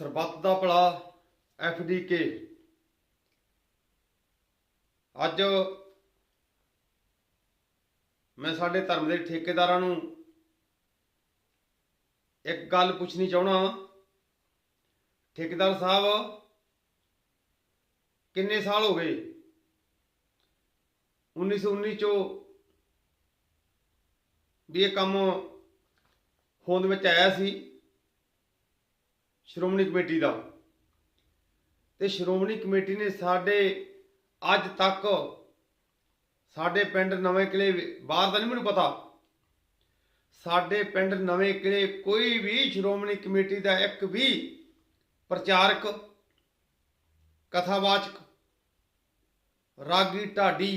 ਸਰਬੱਤ ਦਾ ਭਲਾ F D K ਅੱਜ ਮੈਂ ਸਾਡੇ ਧਰਮ ਦੇ ਠੇਕੇਦਾਰਾਂ ਨੂੰ ਇੱਕ ਗੱਲ ਪੁੱਛਣੀ ਚਾਹਣਾ ਠੇਕੇਦਾਰ ਸਾਹਿਬ, ਕਿੰਨੇ ਸਾਲ ਹੋ ਗਏ? 1919 ਚੋਂ ਵੀ ਇਹ ਕੰਮ ਹੋਂਦ ਵਿੱਚ ਆਇਆ ਸੀ। ਸ਼੍ਰੋਮਣੀ ਕਮੇਟੀ ਦਾ। ਤੇ ਸ਼੍ਰੋਮਣੀ ਕਮੇਟੀ ਨੇ ਸਾਡੇ ਅੱਜ ਤੱਕ ਸਾਡੇ ਪਿੰਡ ਨਵੇਂ ਕਿਲੇ ਬਾਹਰ ਦਾ ਨਹੀਂ ਮੈਨੂੰ ਪਤਾ। ਸਾਡੇ ਪਿੰਡ ਨਵੇਂ ਕਿਲੇ ਕੋਈ ਵੀ ਸ਼੍ਰੋਮਣੀ ਕਮੇਟੀ ਦਾ ਇੱਕ ਵੀ ਪ੍ਰਚਾਰਕ, ਕਥਾਵਾਚਕ, ਰਾਗੀ ਢਾਡੀ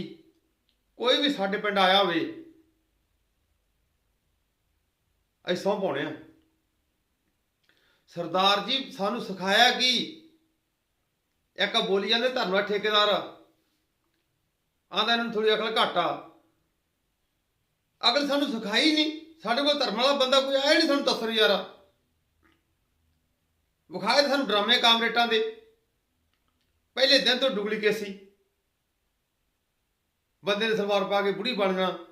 ਕੋਈ ਵੀ ਸਾਡੇ ਪਿੰਡ ਆਇਆ ਹੋਵੇ, ਅਸੀਂ ਸਹੁੰ ਪਾਉਣੇ ਆ। ਸਰਦਾਰ ਜੀ, ਸਾਨੂੰ ਸਿਖਾਇਆ ਕਿ? ਇੱਕ ਬੋਲੀ ਜਾਂਦੇ ਧਰਮ ਦਾ ਠੇਕੇਦਾਰ। ਆਂਦਾ ਇਹਨਾਂ ਨੂੰ ਥੋੜੀ ਅਕਲ ਘੱਟ ਆ। ਅਗਲ ਸਾਨੂੰ ਸਿਖਾਈ ਨਹੀਂ। ਸਾਡੇ ਕੋਲ ਧਰਮ ਵਾਲਾ ਬੰਦਾ ਕੋਈ ਆਇਆ ਨਹੀਂ ਸਾਨੂੰ ਦੱਸਣ ਯਾਰ। ਵਿਖਾਏ ਤਾਂ ਸਾਨੂੰ ਡਰਾਮੇ ਕਾਮਰੇਟਾਂ ਦੇ। ਪਹਿਲੇ ਦਿਨ ਤੋਂ ਡੁਪਲੀਕੇਟ ਸੀ ਬੰਦੇ ਨੇ ਸਲਵਾਰ ਪਾ ਕੇ ਬੁੜੀ ਬਣ ਜਾਣਾ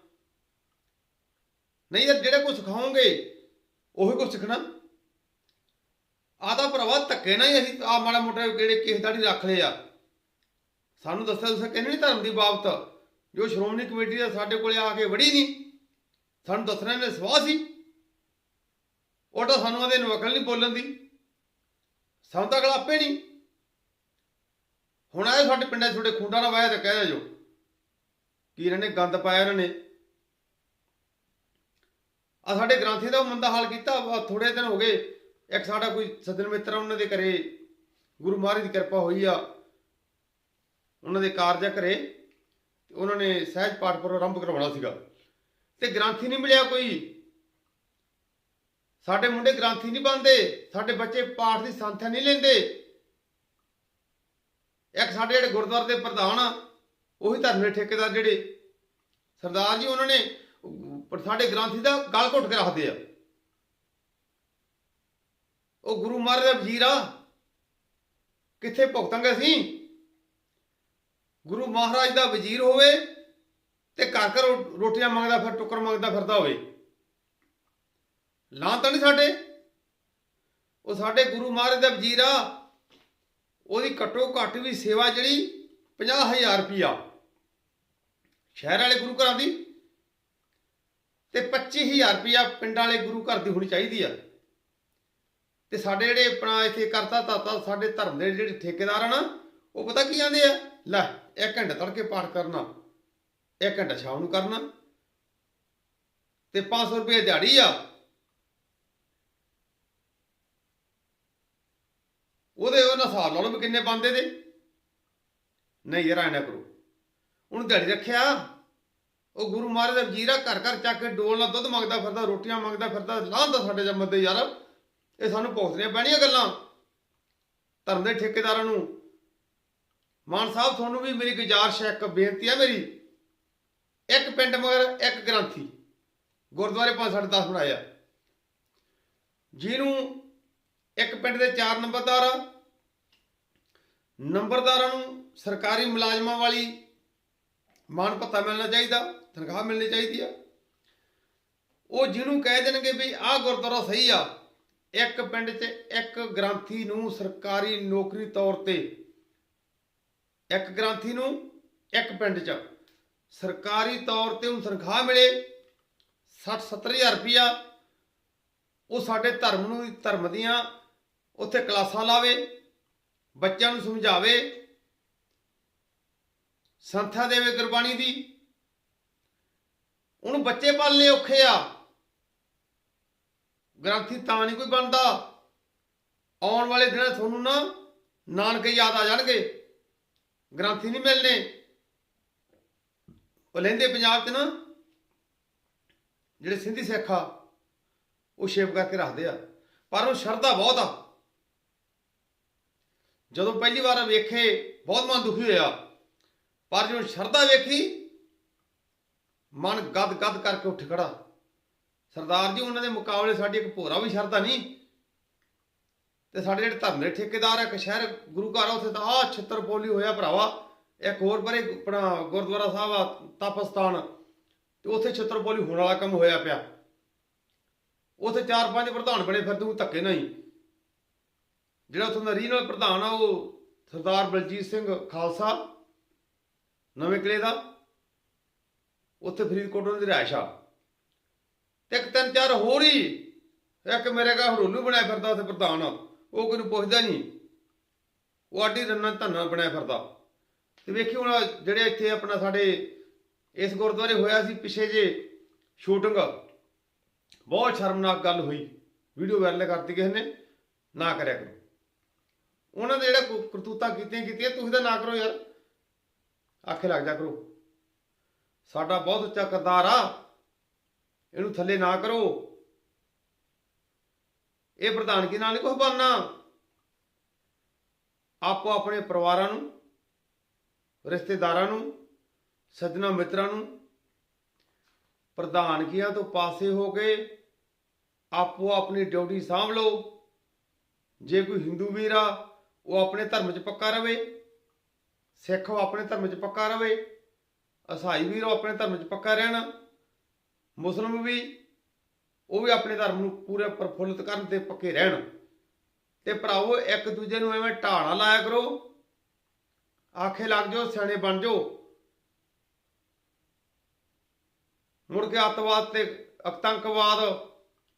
ਨਹੀਂ ਯਾਰ ਜਿਹੜਾ ਕੁਝ ਸਿਖਾਓਗੇ, ਉਹੀ ਕੁਝ ਸਿੱਖਣਾ। ਆਦਾ ਭਰਾਵਾ ਧੱਕੇ ਨਾਲ ਹੀ ਅਸੀਂ ਆ ਮਾੜਾ ਮੋਟਾ ਕਿਹੜੇ ਕੇਸ ਦਾੜੀ ਰੱਖ ਲਏ ਆ। ਸਾਨੂੰ ਦੱਸਿਆ ਤੁਸੀਂ ਕਹਿੰਦੇ ਨਹੀਂ ਧਰਮ ਦੀ ਬਾਬਤ। ਜੋ ਸ਼੍ਰੋਮਣੀ ਕਮੇਟੀ ਦਾ ਸਾਡੇ ਕੋਲੇ ਆ ਕੇ ਵੜੀ ਨਹੀਂ। ਸਾਨੂੰ ਦੱਸਣਾ ਨੇ ਸਵਾਹ ਸੀ। ਉਹ ਤਾਂ ਸਾਨੂੰ ਆਦੇ ਨੂੰ ਨਹੀਂ ਬੋਲਣ ਦੀ। ਸਾਨੂੰ ਤਾਂ ਗਲਾਪੇ ਆਪੇ ਨਹੀਂ। ਹੁਣ ਆਏ ਸਾਡੇ ਪਿੰਡਾਂ 'ਚ ਤੁਹਾਡੇ ਖੁੰਡਾ ਨਾ ਵਾਇਆ ਤਾਂ ਕਹਿ ਜੋ ਕਿ ਇਹਨਾਂ ਨੇ ਗੰਦ ਪਾਇਆ ਇਹਨਾਂ ਨੇ। ਆ ਸਾਡੇ ਗ੍ਰੰਥੀ ਦਾ ਮੰਦਾ ਹਾਲ ਕੀਤਾ। ਥੋੜੇ ਦਿਨ ਹੋ ਗਏ। ਇੱਕ ਸਾਡਾ ਕੋਈ ਸੱਜਣ ਮਿੱਤਰ ਆ, ਉਹਨਾਂ ਦੇ ਘਰੇ ਗੁਰੂ ਮਹਾਰਾਜ ਦੀ ਕਿਰਪਾ ਹੋਈ ਆ। ਉਹਨਾਂ ਦੇ ਕਾਰਜ ਘਰੇ ਤੇ ਉਹਨਾਂ ਨੇ ਸਹਿਜ ਪਾਠ ਪ੍ਰਾਰੰਭ ਕਰਵਾਉਣਾ ਸੀਗਾ। ਤੇ ਗ੍ਰੰਥੀ ਨਹੀਂ ਮਿਲਿਆ ਕੋਈ। ਸਾਡੇ ਮੁੰਡੇ ਗ੍ਰੰਥੀ ਨਹੀਂ ਬਣਦੇ ਸਾਡੇ ਬੱਚੇ ਪਾਠ ਦੀ ਸੰਥਿਆ ਨਹੀਂ ਲੈਂਦੇ। ਇੱਕ ਸਾਡੇ ਜਿਹੜੇ ਗੁਰਦੁਆਰੇ ਦੇ ਪ੍ਰਧਾਨ ਆ ਉਹੀ ਧਰਮ ਦੇ ਠੇਕੇਦਾਰ ਜਿਹੜੇ ਸਰਦਾਰ ਜੀ ਉਹਨਾਂ ਨੇ ਸਾਡੇ ਗ੍ਰੰਥੀ ਦਾ ਗਲ ਘੁੱਟ ਕੇ ਰੱਖਦੇ ਆ। ਉਹ ਗੁਰੂ ਮਹਾਰਾਜ ਦਾ ਵਜ਼ੀਰ ਆ। ਕਿੱਥੇ ਭੁਗਤਾਂਗੇ ਅਸੀਂ ਗੁਰੂ ਮਹਾਰਾਜ ਦਾ ਵਜ਼ੀਰ ਹੋਵੇ ਤੇ ਘਰ ਘਰ ਰੋਟੀਆਂ ਮੰਗਦਾ ਫਿਰ, ਟੁੱਕਰ ਮੰਗਦਾ ਫਿਰਦਾ ਹੋਵੇ। ਲਾਂ ਤਾਂ ਨਹੀਂ ਸਾਡੇ? ਉਹ ਸਾਡੇ ਗੁਰੂ ਮਹਾਰਾਜ ਦਾ ਵਜ਼ੀਰ ਆ। ਉਹਦੀ ਘੱਟੋ ਘੱਟ ਵੀ ਸੇਵਾ ਜਿਹੜੀ 50000 ਰੁਪਿਆ ਸ਼ਹਿਰ ਵਾਲੇ ਗੁਰੂ ਘਰਾਂ ਦੀ। ਤੇ 25000 ਰੁਪਿਆ ਪਿੰਡ ਵਾਲੇ ਗੁਰੂ ਘਰ ਦੀ ਹੋਣੀ ਚਾਹੀਦੀ ਆ। ਤੇ ਸਾਡੇ ਜਿਹੜੇ ਆਪਣਾ ਇੱਥੇ ਕਰਤਾ ਤਾਤਾ ਸਾਡੇ ਧਰਮ ਦੇ ਜਿਹੜੇ ਠੇਕੇਦਾਰ ਆ ਨਾ, ਉਹ ਪਤਾ ਕੀ ਆਂਦੇ ਆ? ਲੈ, ਇੱਕ ਘੰਟਾ ਤੜਕੇ ਪਾਠ ਕਰਨਾ, ਇੱਕ ਘੰਟਾ ਸ਼ਾਮ ਨੂੰ ਕਰਨਾ। ਤੇ 500 ਰੁਪਏ ਦਿਹਾੜੀ ਆ। ਉਹਦੇ ਉਹਨਾਂ ਹਿਸਾਬ ਲਾ ਵੀ ਕਿੰਨੇ ਬੰਦੇ ਦੇ। ਨਹੀਂ ਯਾਰ, ਐਂ ਕਰੋ। ਉਹਨੂੰ ਦਿਹਾੜੀ ਰੱਖਿਆ। ਉਹ ਗੁਰੂ ਮਹਾਰਾਜ ਦਾ ਵਜ਼ੀਰਾ ਘਰ ਘਰ ਚੱਕ ਕੇ ਡੋਲ ਨਾਲ ਦੁੱਧ ਮੰਗਦਾ ਫਿਰਦਾ, ਰੋਟੀਆਂ ਮੰਗਦਾ ਫਿਰਦਾ, ਲਾਂਦਾ ਸਾਡੇ ਜੰਮਤ ਦੇ ਯਾਰ। ਇਹ ਸਾਨੂੰ ਭੁਗਤਣੀਆਂ ਪੈਣੀਆਂ ਗੱਲਾਂ? ਧਰਮ ਦੇ ਠੇਕੇਦਾਰਾਂ ਨੂੰ। ਮਾਨ ਸਾਹਿਬ, ਤੁਹਾਨੂੰ ਵੀ ਮੇਰੀ ਗੁਜ਼ਾਰਿਸ਼ ਹੈ, ਇੱਕ ਬੇਨਤੀ ਹੈ ਮੇਰੀ। ਇੱਕ ਪਿੰਡ ਮਗਰ ਇੱਕ ਗ੍ਰੰਥੀ। ਗੁਰਦੁਆਰੇ ਪੰਜ ਸਾਢੇ 10 ਬਣਾਇਆ। ਜਿਹਨੂੰ ਇੱਕ ਪਿੰਡ ਦੇ ਚਾਰ ਨੰਬਰਦਾਰ ਆ। ਨੰਬਰਦਾਰਾਂ ਨੂੰ ਸਰਕਾਰੀ ਮੁਲਾਜ਼ਮਾਂ ਵਾਲੀ ਮਾਣ ਭੱਤਾ ਮਿਲਣਾ ਚਾਹੀਦਾ, ਤਨਖਾਹ ਮਿਲਣੀ ਚਾਹੀਦੀ ਆ। ਉਹ ਜਿਹਨੂੰ ਕਹਿ ਦੇਣਗੇ ਵੀ ਆਹ ਗੁਰਦੁਆਰਾ ਸਹੀ ਆ ਇੱਕ ਪਿੰਡ 'ਚ ਇੱਕ ਗ੍ਰੰਥੀ ਨੂੰ ਸਰਕਾਰੀ ਨੌਕਰੀ ਤੌਰ ਤੇ ਇੱਕ ਗ੍ਰੰਥੀ ਨੂੰ ਇੱਕ ਪਿੰਡ 'ਚ ਸਰਕਾਰੀ ਤੌਰ ਤੇ ਉਹਨੂੰ ਤਨਖਾਹ ਮਿਲੇ 60 70000 ਰੁਪਇਆ, ਉਹ ਸਾਡੇ ਧਰਮ ਨੂੰ, ਧਰਮ ਦੀਆਂ ਉੱਥੇ ਕਲਾਸਾਂ ਲਾਵੇ, ਬੱਚਿਆਂ ਨੂੰ ਸਮਝਾਵੇ ਸੰਥਾ ਦੇਵੇ ਗੁਰਬਾਣੀ ਦੀ। ਉਹਨੂੰ ਬੱਚੇ ਪਾਲਨੇ ਔਖੇ ਆ। ਗ੍ਰੰਥੀ ਤਾਂ ਨਹੀਂ ਕੋਈ ਬਣਦਾ। ਆਉਣ ਵਾਲੇ ਦਿਨਾਂ 'ਚ ਤੁਹਾਨੂੰ ਨਾ ਨਾਨਕੇ ਯਾਦ ਆ ਜਾਣਗੇ। ਗ੍ਰੰਥੀ ਨਹੀਂ ਮਿਲਨੇ ਉਹ ਲੈਂਦੇ ਪੰਜਾਬ 'ਚ ਨਾ ਜਿਹੜੇ ਸਿੰਧੀ ਸਿੱਖ ਆ, ਉਹ ਸ਼ੇਪ ਕਰਕੇ ਰੱਖਦੇ ਆ। ਪਰ ਉਹ ਸ਼ਰਧਾ ਬਹੁਤ ਆ। ਜਦੋਂ ਪਹਿਲੀ ਵਾਰ ਵੇਖੇ, ਬਹੁਤ ਮਨ ਦੁਖੀ ਹੋਇਆ। ਪਰ ਜਦੋਂ ਸ਼ਰਧਾ ਵੇਖੀ, ਮਨ ਗਦ ਗਦ ਕਰਕੇ ਉੱਠ ਖੜਾ। ਸਰਦਾਰ ਜੀ, ਉਹਨਾਂ ਦੇ ਮੁਕਾਬਲੇ ਸਾਡੀ ਇੱਕ ਭੋਰਾ ਵੀ ਸ਼ਰਧਾ ਨਹੀਂ। ਤੇ ਸਾਡੇ ਜਿਹੜੇ ਧਰਮ ਦੇ ਠੇਕੇਦਾਰ ਆ, ਇੱਕ ਸ਼ਹਿਰ, ਗੁਰੂ ਘਰ ਆ, ਉੱਥੇ ਤਾਂ ਆ ਛਿੱਤਰ ਪੋਲੀ ਹੋਇਆ ਭਰਾਵਾ। ਇੱਕ ਹੋਰ ਪਰੇ ਆਪਣਾ ਗੁਰਦੁਆਰਾ ਸਾਹਿਬ ਆ ਤਪਸਤਾਨ ਤੇ ਉੱਥੇ ਛਿੱਤਰ ਪੋਲੀ ਹੋਣ ਵਾਲਾ ਕੰਮ ਹੋਇਆ ਪਿਆ। ਉੱਥੇ ਚਾਰ ਪੰਜ ਪ੍ਰਧਾਨ ਬਣੇ, ਫਿਰ ਤੂੰ ਧੱਕੇ ਨਹੀਂ। ਜਿਹੜਾ ਉੱਥੋਂ ਦਾ ਰੀਜਨਲ ਪ੍ਰਧਾਨ ਆ, ਉਹ ਸਰਦਾਰ ਬਲਜੀਤ ਸਿੰਘ ਖਾਲਸਾ, ਨਵੇਂ ਕਿਲੇ ਦਾ। ਉੱਥੇ ਫਰੀਦਕੋਟ ਉਹਨਾਂ ਦੀ ਰਿਹਾਇਸ਼ ਆ। ਤੇ ਇੱਕ ਤਿੰਨ ਚਾਰ ਹੋਰ ਹੀ। ਇੱਕ ਮੇਰੇ ਘਰ ਹੜੋਲੂ ਬਣਾਇਆ ਫਿਰਦਾ ਉੱਥੇ ਪ੍ਰਧਾਨ। ਉਹ ਕੋਈ ਨੂੰ ਪੁੱਛਦਾ ਨਹੀਂ। ਉਹ ਆਡੀ ਰੰਨਾ ਧੰਨਾ ਬਣਾਇਆ ਫਿਰਦਾ। ਤੇ ਵੇਖੀ ਹੁਣ ਜਿਹੜੇ ਇੱਥੇ ਆਪਣਾ ਸਾਡੇ ਇਸ ਗੁਰਦੁਆਰੇ ਹੋਇਆ ਸੀ ਪਿੱਛੇ ਜੇ ਸ਼ੂਟਿੰਗ। ਬਹੁਤ ਸ਼ਰਮਨਾਕ ਗੱਲ ਹੋਈ। ਵੀਡੀਓ ਵਾਇਰਲ ਕਰਤੀ ਕਿਸੇ ਨੇ। ਨਾ ਕਰਿਆ ਕਰੋ। ਉਹਨਾਂ ਦੇ ਜਿਹੜਾ ਕੁ- ਕਰਤੂਤਾਂ ਕੀਤੀਆਂ ਕੀਤੀਆਂ, ਤੁਸੀਂ ਤਾਂ ਨਾ ਕਰੋ ਯਾਰ। ਆਖੇ ਲੱਗ ਜਾ ਕਰੋ। ਸਾਡਾ ਬਹੁਤ ਉੱਚਾ ਕਰਤਾਰ ਆ। ਇਹਨੂੰ ਥੱਲੇ ਨਾ ਕਰੋ। ਇਹ ਪ੍ਰਧਾਨਗੀ ਨਾਲ ਨਹੀਂ ਕੁਝ ਬਣਨਾ? ਆਪੋ ਆਪਣੇ ਪਰਿਵਾਰਾਂ ਨੂੰ, ਰਿਸ਼ਤੇਦਾਰਾਂ ਨੂੰ, ਸੱਜਣਾ ਮਿੱਤਰਾਂ ਨੂੰ ਪ੍ਰਧਾਨਗੀਆਂ ਤੋਂ ਪਾਸੇ ਹੋ ਕੇ ਆਪੋ ਆਪਣੀ ਡਿਊਟੀ ਸਾਂਭ ਲਓ। ਜੇ ਕੋਈ ਹਿੰਦੂ ਵੀਰ ਆ, ਉਹ ਆਪਣੇ ਧਰਮ 'ਚ ਪੱਕਾ ਰਵੇ, ਸਿੱਖ ਉਹ ਆਪਣੇ ਧਰਮ 'ਚ ਪੱਕਾ ਰਵੇ, ਅਸਾਈ ਵੀਰ ਉਹ ਆਪਣੇ ਧਰਮ 'ਚ ਪੱਕਾ ਰਹਿਣਾ। ਮੁਸਲਮ ਵੀ, ਉਹ ਵੀ ਆਪਣੇ ਧਰਮ ਨੂੰ ਪੂਰੇ ਪ੍ਰਫੁੱਲਿਤ ਕਰਨ ਤੇ ਪੱਕੇ ਰਹਿਣ। ਤੇ ਭਰਾਵੋ, ਇੱਕ ਦੂਜੇ ਨੂੰ ਐਵੇਂ ਢਾਣਾ ਲਾਇਆ ਕਰੋ। ਆਖੇ ਲੱਗ ਜਾਓ, ਸਿਆਣੇ ਬਣ ਜਾਓ। ਮੁੜ ਕੇ ਅੱਤਵਾਦ ਤੇ ਆਤੰਕਵਾਦ,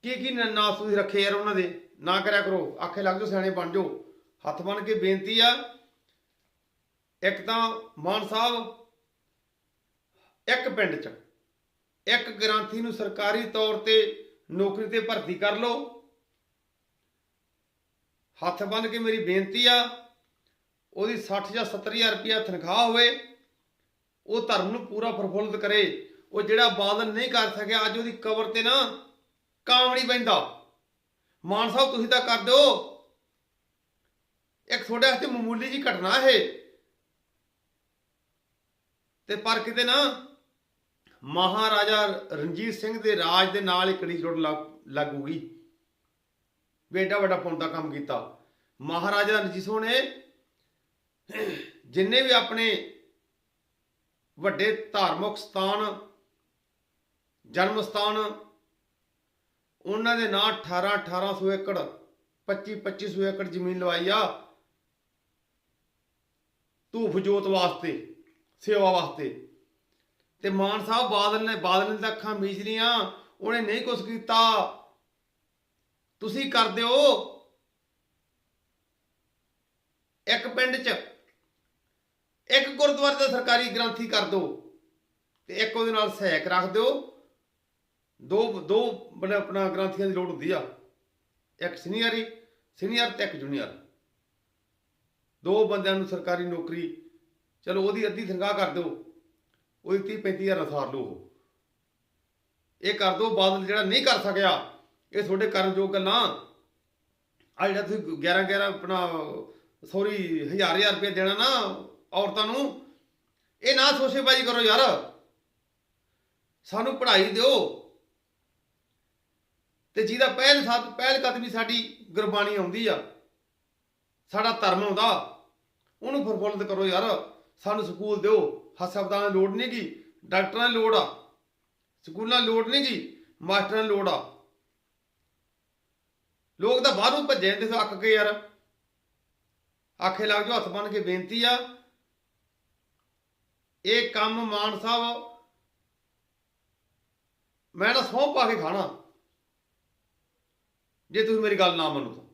ਕੀ ਕੀ ਨ- ਤੁਸੀਂ ਰੱਖੇ ਯਾਰ ਉਹਨਾਂ ਦੇ? ਨਾ ਕਰਿਆ ਕਰੋ। ਆਖੇ ਲੱਗ ਜਾਓ, ਸਿਆਣੇ ਬਣ ਜਾਓ। ਹੱਥ ਬਣ ਕੇ ਬੇਨਤੀ ਆ, ਇੱਕ ਤਾਂ ਮਾਨ ਸਾਹਿਬ, ਇੱਕ ਪਿੰਡ 'ਚ ਇੱਕ ਗ੍ਰਾਂਥੀ ਨੂੰ ਸਰਕਾਰੀ ਤੌਰ ਤੇ ਨੌਕਰੀ ਤੇ ਭਰਤੀ ਕਰ ਲਓ। ਹੱਥ ਬੰਨ ਕੇ ਮੇਰੀ ਬੇਨਤੀ ਆ, ਉਹਦੀ 60 ਜਾਂ 70000 ਰੁਪਇਆ ਤਨਖਾਹ ਹੋਵੇ, ਉਹ ਧਰਮ ਨੂੰ ਪੂਰਾ ਪ੍ਰਫੁੱਲਤ ਕਰੇ। ਉਹ ਜਿਹੜਾ ਬਾਦਲ ਨਹੀਂ ਕਰ ਸਕਿਆ, ਅੱਜ ਉਹਦੀ ਕਬਰ ਤੇ ਨਾ ਕਾਮ ਨਹੀਂ ਪੈਂਦਾ ਮਾਨ ਸਾਹਿਬ, ਤੁਸੀਂ ਤਾਂ ਕਰ ਦਿਓ। ਇੱਕ ਤੁਹਾਡੇ ਵਾਸਤੇ ਮਾਮੂਲੀ ਜੀ ਘਟਨਾ ਹੈ ਤੇ ਪਰ ਕਿਤੇ ਨਾ ਮਹਾਰਾਜਾ ਰਣਜੀਤ ਸਿੰਘ ਦੇ ਰਾਜ ਦੇ ਨਾਲ ਹੀ ਕੜੀ ਜੋੜ ਲੱਗੂਗੀ ਬੇਟਾ ਵੱਡਾ ਪੌਂਦਾ ਕੰਮ ਕੀਤਾ। ਮਹਾਰਾਜਾ ਰਣਜੀਤ ਸਿੰਘ ਨੇ ਜਿੰਨੇ ਵੀ ਆਪਣੇ ਵੱਡੇ ਧਾਰਮਿਕ ਸਥਾਨ, ਜਨਮ ਸਥਾਨ, ਉਹਨਾਂ ਦੇ ਨਾਂ 18 1800 ਏਕੜ 25 2500 ਏਕੜ ਜ਼ਮੀਨ ਲਵਾਈ ਆ। ਧੂਫ ਜੋਤ ਵਾਸਤੇ, ਸੇਵਾ ਵਾਸਤੇ। ਤੇ ਮਾਨ ਸਾਹਿਬ ਬਾਦਲ ਨੇ ਬਾਦਲ ਨੇ ਤਾਂ ਅੱਖਾਂ ਮੀਚ ਲੀਆਂ ਉਹਨੇ ਨਹੀਂ ਕੁਛ ਕੀਤਾ। ਤੁਸੀਂ ਕਰ ਦਿਓ ਇੱਕ ਪਿੰਡ 'ਚ ਇੱਕ ਗੁਰਦੁਆਰੇ ਦਾ ਸਰਕਾਰੀ ਗ੍ਰੰਥੀ ਕਰ ਦਿਓ ਤੇ ਇੱਕ ਉਹਦੇ ਨਾਲ ਸਹਾਇਕ ਰੱਖ ਦਿਓ। ਦੋ ਦੋ ਬਣੇ ਆਪਣਾ ਗ੍ਰੰਥੀਆਂ ਦੀ ਲੋੜ ਹੁੰਦੀ ਆ। ਇੱਕ ਸੀਨੀਅਰ ਸੀਨੀਅਰ ਤੇ ਇੱਕ ਜੂਨੀਅਰ। ਦੋ ਬੰਦਿਆਂ ਨੂੰ ਸਰਕਾਰੀ ਨੌਕਰੀ। ਚਲੋ ਉਹਦੀ ਅੱਧੀ ਤਨਖਾਹ ਕਰ ਦਿਓ। ਉਹਦੀ 30 35000 ਸਾਰ ਲਓ ਇਹ ਕਰ ਦਿਓ ਬਾਦਲ ਜਿਹੜਾ ਨਹੀਂ ਕਰ ਸਕਿਆ, ਇਹ ਤੁਹਾਡੇ ਕਰਨ ਕਰਨਯੋਗ ਗੱਲਾਂ ਆ ਜਿਹੜਾ ਤੁਸੀਂ 11 11 ਆਪਣਾ, ਸੌਰੀ, ਹਜ਼ਾਰ ਹਜ਼ਾਰ ਰੁਪਏ ਦੇਣਾ ਨਾ ਔਰਤਾਂ ਨੂੰ, ਇਹ ਨਾ ਸੋਸ਼ੇਬਾਜ਼ੀ ਕਰੋ ਯਾਰ। ਸਾਨੂੰ ਪੜ੍ਹਾਈ ਦਿਓ। ਤੇ ਜਿਹਦਾ ਪਹਿਲ ਸਾਡ ਪਹਿਲ ਕਦਮੀ ਸਾਡੀ ਗੁਰਬਾਣੀ ਆਉਂਦੀ ਆ, ਸਾਡਾ ਧਰਮ ਆਉਂਦਾ, ਉਹਨੂੰ ਪ੍ਰਫੁੱਲਤ ਕਰੋ ਯਾਰ। ਸਾਨੂੰ ਸਕੂਲ ਦਿਓ। ਹਸਪਤਾਲਾਂ ਦੀ ਲੋੜ ਨਹੀਂ ਗੀ ਡਾਕਟਰਾਂ ਦੀ ਲੋੜ ਆ। ਸਕੂਲਾਂ ਦੀ ਲੋੜ ਨਹੀਂ ਗੀ ਮਾਸਟਰਾਂ ਦੀ ਲੋੜ ਆ। ਲੋਕ ਤਾਂ ਬਾਹਰੋਂ ਭੱਜੇ ਜਾਂਦੇ ਸੋ ਅੱਕ ਕੇ ਯਾਰ। ਆਖੇ ਲੱਗ ਜਾਓ, ਹੱਥ ਬੰਨ ਕੇ ਬੇਨਤੀ ਆ। ਇਹ ਕੰਮ ਮਾਨ ਸਾਹਿਬ, ਮੈਂ ਨਾ ਸਹੁੰ ਪਾ ਕੇ ਖਾਣਾ। ਜੇ ਤੁਸੀਂ ਮੇਰੀ ਗੱਲ ਨਾ ਮੰਨੋ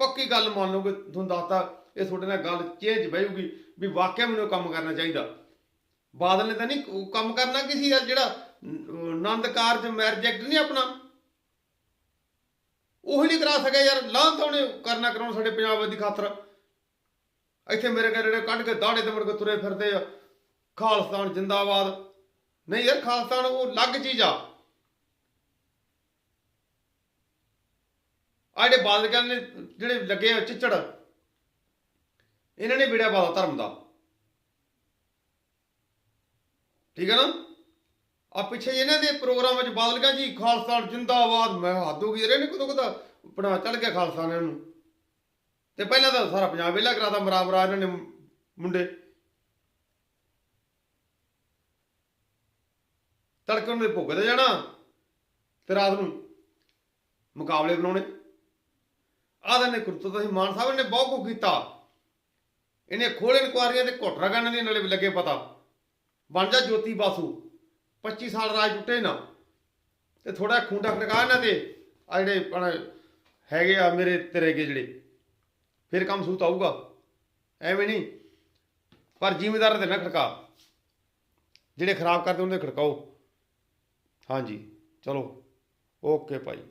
ਪੱਕੀ ਗੱਲ ਮੰਨ ਲਓਗੇ, ਤੁਹਾਨੂੰ ਦੱਸਤਾ, ਇਹ ਤੁਹਾਡੇ ਨਾਲ ਗੱਲ ਚੇਂਜ ਬਹਿਊਗੀ ਵੀ ਵਾਕਿਆ ਮੈਨੂੰ ਕੰਮ ਕਰਨਾ ਚਾਹੀਦਾ। ਬਾਦਲ ਨੇ ਤਾਂ ਨਹੀਂ ਕੰਮ ਕਰਨਾ ਕਿਸੇ ਯਾਰ ਜਿਹੜਾ ਆਨੰਦ ਕਾਰਜ ਮੈਰਿਜ ਐਕਟ ਨਹੀਂ ਆਪਣਾ? ਉਹ ਨਹੀਂ ਕਰਾ ਸਕਿਆ ਯਾਰ ਲਾਂ ਤਾਂ ਉਹਨੇ ਕਰਨਾ ਕਰਾਉਣ ਸਾਡੇ ਪੰਜਾਬ ਦੀ ਖਾਤਰ। ਇੱਥੇ ਮੇਰੇ ਘਰ ਜਿਹੜੇ ਕੱਢ ਕੇ ਦਾੜੇ ਤੇ ਮੁੜ ਕੇ ਤੁਰੇ ਫਿਰਦੇ ਆ। ਖਾਲਸਤਾਨ ਜਿੰਦਾਬਾਦ। ਨਹੀਂ ਯਾਰ ਖਾਲਸਤਾਨ ਉਹ ਅਲੱਗ ਚੀਜ਼ ਆ। ਆ ਜਿਹੜੇ ਬਾਦਲ ਕਹਿੰਦੇ ਜਿਹੜੇ ਲੱਗੇ ਆ ਚਿੱਚੜ ਇਹਨਾਂ ਨੇ ਵਿੜਿਆ ਬਾਦਲ ਧਰਮ ਦਾ। ਠੀਕ ਹੈ ਨਾ? ਆ ਪਿੱਛੇ ਜਿਹੇ ਇਹਨਾਂ ਦੇ ਪ੍ਰੋਗਰਾਮ ਵਿੱਚ ਬਾਦਲ ਕਹਿੰਦਾ ਜੀ, ਖਾਲਸਾ, ਜਿੰਦਾਬਾਦ, ਮੈਂ ਹੱਦ ਹੋ ਗਈ ਰੇ ਨੇ ਕਦੋਂ ਕਦਾ ਆਪਣਾ ਚੜ ਗਿਆ ਖਾਲਸਾ ਨੇ ਉਹਨੂੰ ਤੇ ਪਹਿਲਾਂ ਤਾਂ ਸਾਰਾ ਪੰਜਾਬ ਵਿਹਲਾ ਕਰਾਤਾ ਮਰਾਬਰਾ ਇਹਨਾਂ ਨੇ ਮੁੰਡੇ। ਤੜਕੇ ਉਹਨਾਂ ਦੇ ਭੁੱਗ ਤੇ ਜਾਣਾ ਤੇ ਰਾਤ ਨੂੰ ਮੁਕਾਬਲੇ ਬਣਾਉਣੇ। ਆਹ ਨੇ ਕੁਰਤਾ ਤਾਂ ਮਾਨ ਸਾਹਿਬ ਨੇ ਬਹੁਤ ਕੁ ਕੀਤਾ। ਇਹਨੇ ਖੋਲੇ ਇਨਕੁਆਰੀਆਂ ਤੇ ਘੁੱਟ ਰਗਣ ਦੀ ਨਾਲੇ ਲੱਗੇ ਪਤਾ। ਬਣ ਜਾ ਜੋਤੀ ਬਾਸੂ। 25 ਸਾਲ ਰਾਜ ਟੁੱਟੇ ਨਾ। ਤੇ ਥੋੜਾ ਖੂੰਡਾ ਖੜਕਾ ਇਹਨਾਂ ਤੇ ਆ ਜਿਹੜੇ ਆਪਣਾ ਹੈਗੇ ਆ ਮੇਰੇ ਤੇਰੇ ਕੇ ਜਿਹੜੇ। ਫਿਰ ਕੰਮ ਸੂਤ ਆਊਗਾ। ਐਵੇਂ ਨਹੀਂ। ਪਰ ਜ਼ਿਮੀਦਾਰ ਤੇ ਨਾ ਖੜਕਾ। ਜਿਹੜੇ ਖਰਾਬ ਕਰਦੇ ਉਹਨਾਂ ਦੇ ਖੜਕਾਓ। ਹਾਂਜੀ। ਚਲੋ। ਓਕੇ ਭਾਈ।